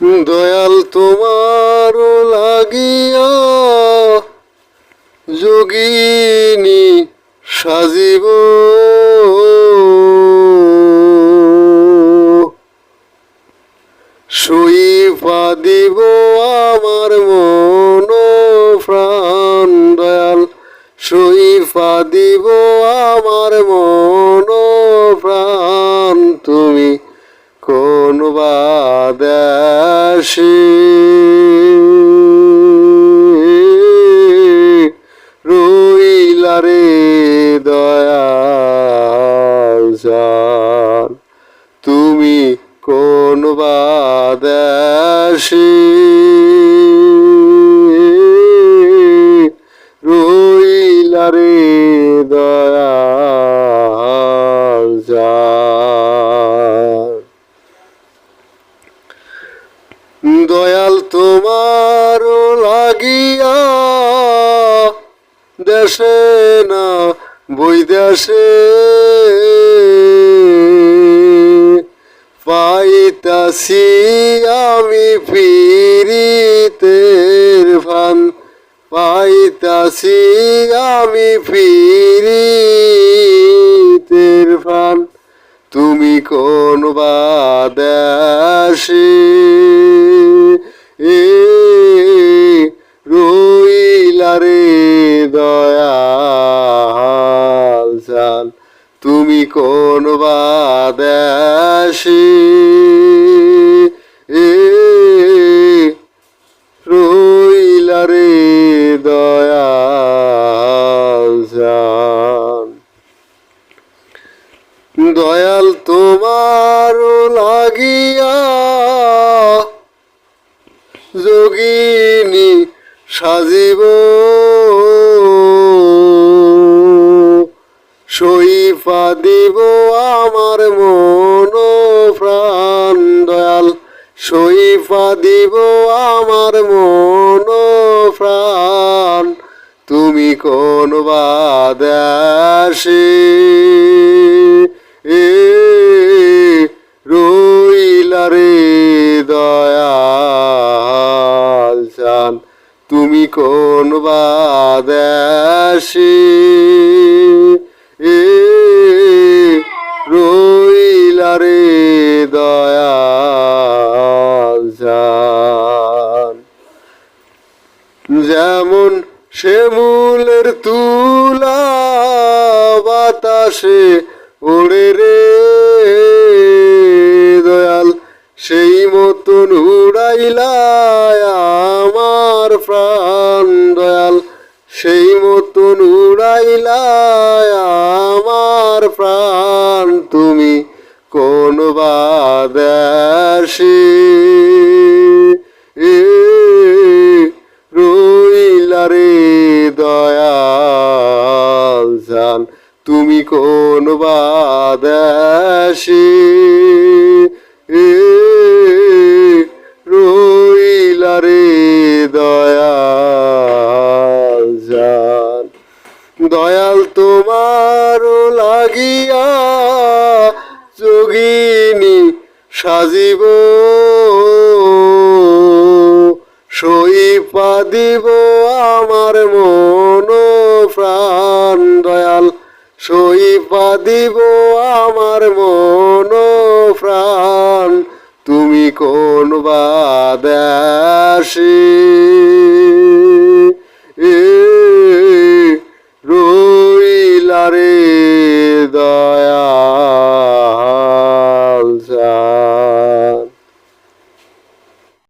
দয়াল তোমার লাগিয়া যোগিনী সাজিব। সইফা দিব আমার মন প্রাণ দয়াল। সইফা দিব আমার বাদাসি রইলা রে দয়াল জান তুমি কোন বাদাসি রইলা রে দয়াল জান দয়াল তোমার লাগিয়া দেশে না বৈদেশে পাইতাছি আমি ফিরিতের ভান। পাইতাছি আমি ফিরিতের ভান। তুমি কোন এ দয়াল জান তুমি কোন বাদাসি এ রইলা রে দয়াল জান দয়াল তোমার লাগিয়া যোগিনী সাজিব সইফা দিব আমার মন প্রাণ দয়াল। সইফা দিব আমার মন প্রাণ। তুমি কোন বাদাসি? এ রইলা রে দয়াল চান। তুমি কোন বাদাসি? যেমন শ্যামুলের তুলা বাতাসে ওড়ে রে। দয়াল, সেই মতন উড়াইলায় আমার প্রাণ। দয়াল, সেই মতন উড়াইলা আমার প্রাণ। তুমি কোন বাদাসি এ দয়াল জান, তুমি কোন বাদাসি রইলা রে দয়াল জান। দয়াল তোমার লাগিয়া যোগিনী সাজিব। সইপা দিব সইপা দিব আমার মন প্রাণ। তুমি কোন বাদি এ রইলা রে দয়া